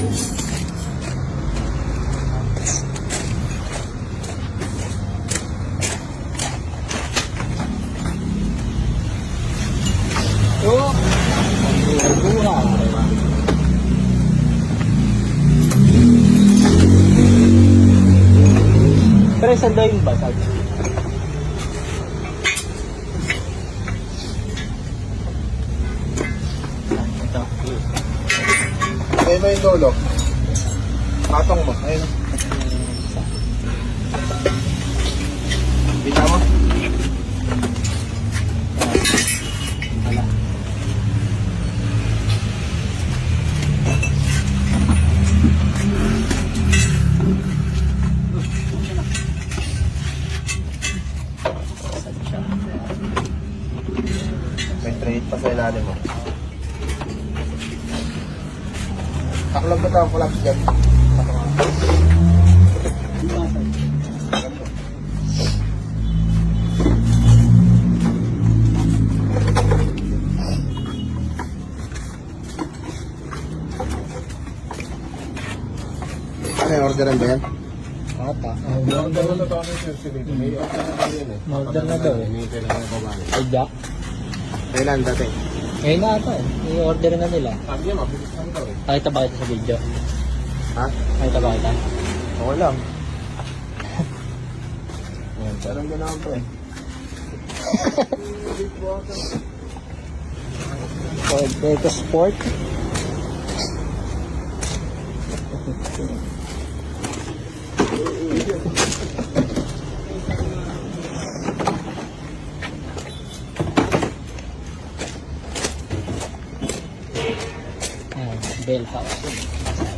Pero saan daw yung basag? Ito. Kaya mo yung dulo. Patong mo. Ayun. Bita mo. Wala. May trade pa sa ilalim mo. Taklag ba ito ang collapse dyan? Ano yung orderan ba yan? Mata. Orderan na ito ano yung sensitivity. May orderan na yan eh. Order na daw eh. Ay, jack. Kailan dati? Ngayon na ata eh. I-order na nila. Sabi niya, mabilis lang daw eh. Pakita ba kita sa video? Ha? Pakita ba kita? Oo lang. Yan, parang gano'n to eh. Ford Eco Sport. Yang.